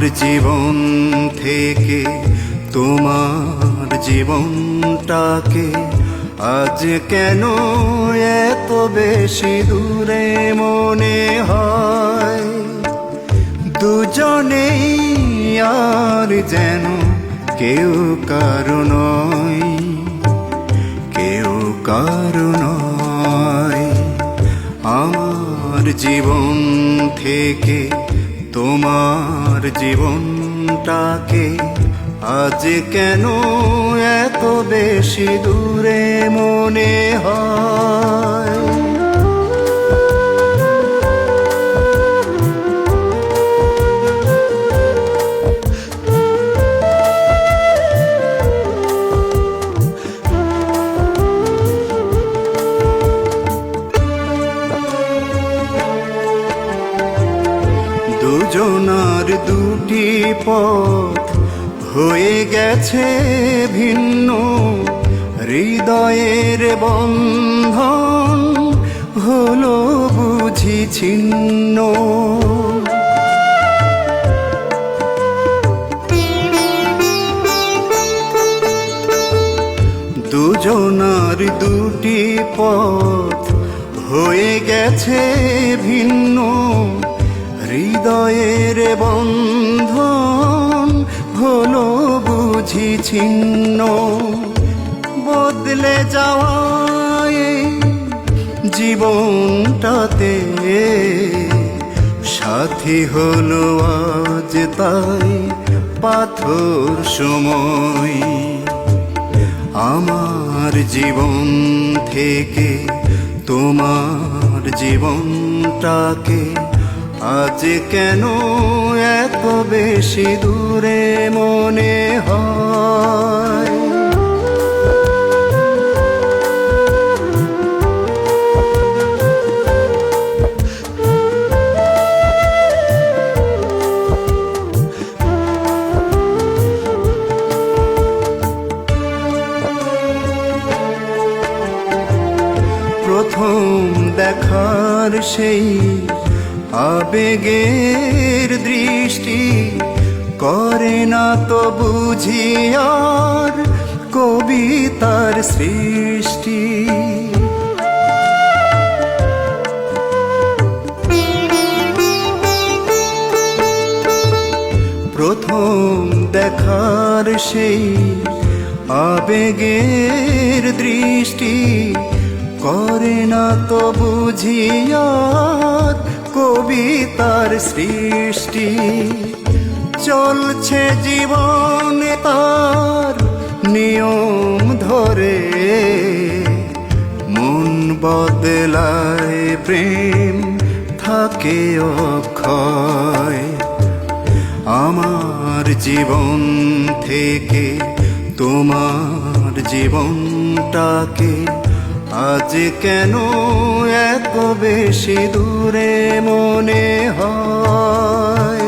জীবন থেকে, তোমার জীবনটাকে আজ কেন এত বেশি দূরে মনে হয়? দুজনেই আর যেন কেউ কারও কেউ কারও আমার জীবন থেকে তোমার জীবনটাকে আজ কেন এত বেশি দূরে মনে হয়? দুটি পথ হয়ে গেছে ভিন্ন। হৃদয়ের বন্ধন হলো বুঝি ছিন্ন। দুজনার দুটি পথ হয়ে গেছে ভিন্ন। হৃদয়ের বন্ধন বুঝি ছিন্ন, বদলে যাওয়ায় জীবনটাতে সাথী হলো আজ তাই পাথর সময়। আমার জীবন থেকে, তোমার জীবনটাকে আজ কেন এত বেশি দূরে মনে প্রথম দেখার সেই আবেগের দৃষ্টি করে না তো বুঝি আর কবিতার সৃষ্টি। প্রথম দেখার সেই আবেগের দৃষ্টি করে না তো বুঝিয়ার কবিতার সৃষ্টি। চলছে জীবনে তার নিয়ম ধরে। মন বদলায় প্রেম থাকে অক্ষয়। আমার জীবন থেকে তোমার জীবনটাকে আজ কেন এত বেশি দূরে মনে হয়?